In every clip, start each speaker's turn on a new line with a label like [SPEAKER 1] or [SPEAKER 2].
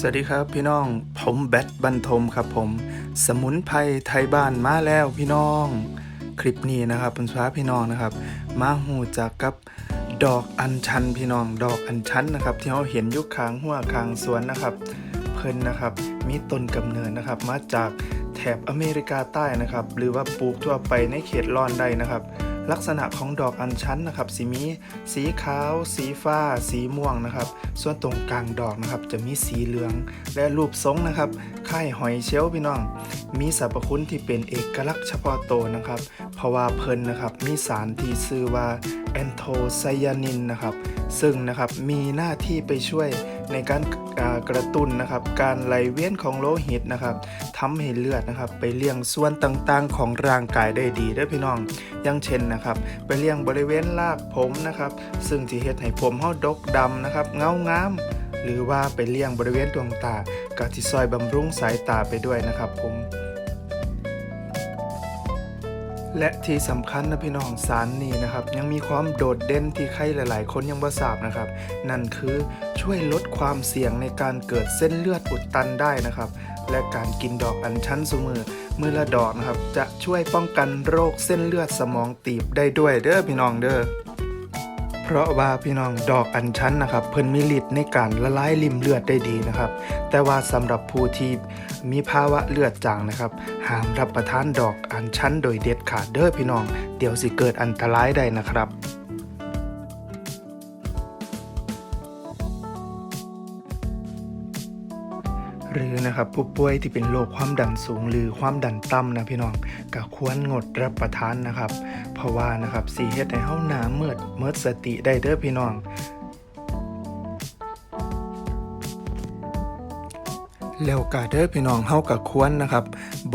[SPEAKER 1] สวัสดีครับพี่น้อง ผมแบทบันทมครับผม สมุนไพรไทยบ้านมาแล้วพี่น้อง คลิปนี้นะครับเป็นฟ้าพี่น้องนะครับ มาหูจักกับดอกอัญชันพี่น้องดอกอัญชันนะครับ ที่เราเห็นยุคค้างหัวค้างสวนนะครับ เพิ่นนะครับ มีต้นกำเนิดนะครับ มาจากแถบอเมริกาใต้นะครับ หรือว่าปลูกทั่วไปในเขตร้อนได้นะครับ ลักษณะของดอกอัญชันนะครับสีมีสีขาว สีฟ้า สีม่วงนะครับ ส่วนตรงกลางดอกนะครับ จะมีสีเหลืองและรูปทรงนะครับคล้ายหอยเชลล์พี่น้อง มีสรรพคุณที่เป็นเอกลักษณ์เฉพาะตัวนะครับ เพราะว่าเพิ่นนะครับมีสารที่ชื่อว่าแอนโทไซยานินนะครับ ซึ่งนะครับมีหน้าที่ไปช่วยในการกระตุ้นนะครับการไหลเวียนของโลหิตนะครับทำให้เลือดนะครับ ไปเลี้ยงส่วนต่างๆของร่างกายได้ดีด้อพี่น้องอย่างเช่นนะครับ ไปเลี้ยงบริเวณรากผมนะครับ ซึ่งที่เฮ็ดให้ผมเฮาดกดำนะครับ เงางาม หรือว่าไปเลี้ยงบริเวณดวงตาก็ที่ซอยบำรุงสายตาไปด้วยนะครับผมและที่สำคัญนะพี่น้องสารนี้นะครับ ยังมีความโดดเด่นที่ใครหลาย ๆ คนยังบ่ทราบนะครับ นั่นคือช่วยลดความเสี่ยงในการเกิดเส้นเลือดอุดตันได้นะครับ และการกินดอกอัญชันสมือมือละดอกนะครับ จะช่วยป้องกันโรคเส้นเลือดสมองตีบได้ด้วยเด้อพี่น้องเด้อเพราะว่าพี่น้องดอกอัญชันนะครับ เพิ่นมีฤทธิ์ในการละลายริมเลือดได้ดีนะครับ แต่ว่าสำหรับผู้ที่มีภาวะเลือดจางนะครับห้ามรับประทานดอกอัญชันโดยเด็ดขาดเด้อพี่น้อง เดี๋ยวสิเกิดอันตรายได้นะครับ หรือนะครับผู้ป่วยที่เป็นโรคความดันสูง หรือความดันต่ำนะพี่น้องก็ควรงดรับประทานนะครับ เพราะว่านะครับสีเฮ็ดให้เฮาหนาเมิดเมิดสติได้เด้อพี่น้องแล้วกาเด้อพี่น้องเฮากับควรนะครับ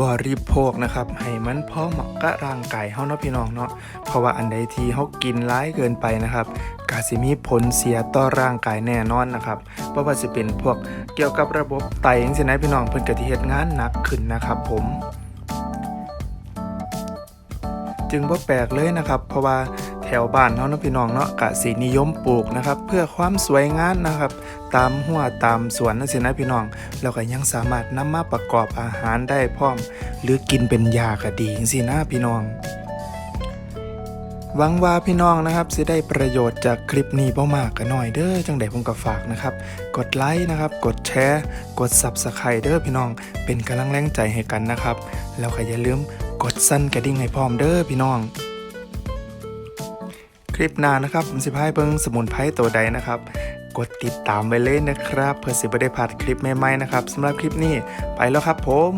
[SPEAKER 1] บริโภคนะครับให้มันพอเหมาะกับร่างกายเฮาเนาะพี่น้องเนาะเพราะว่าอันใดที่เฮากินร้ายเกินไปนะครับกาสิมีผลเสียต่อร่างกายแน่นอนนะครับ เพราะว่าสิเป็นพวกเกี่ยวกับระบบไตจังซี่นะพี่น้องเพิ่นก็สิเฮ็ดงานหนักขึ้นนะครับ ผม จึงบ่แปลกเลยนะครับ เพราะว่าแถวบ้านเฮาเนาะพี่น้องเนาะกะสินิยมปลูกนะครับ เพื่อความสวยงามนะครับ ตามหัวตามสวนนั่นสินะพี่น้องแล้วก็ยังสามารถนำมาประกอบอาหารได้พร้อม หรือกินเป็นยาก็ดีจังซี่นะพี่น้อง หวังว่าพี่น้องนะครับสิได้ประโยชน์จากคลิปนี้บ่มากก็น้อยเด้อจังใดผมก็ฝากนะครับ กดไลค์นะครับ กดแชร์ กด Subscribe เด้อพี่น้องเป็นกำลังแรงใจให้กันนะครับ แล้วก็อย่าลืมกดสั่นกระดิ่งให้พร้อมเด้อพี่น้อง คลิปหน้านะครับ ผมสิพายเบิ่งสมุนไพรตัวใดนะครับ กดติดตามไว้เลยนะครับ เพื่อสิบ่ได้พลาดคลิปใหม่ๆนะครับสำหรับคลิปนี้ไปแล้วครับผม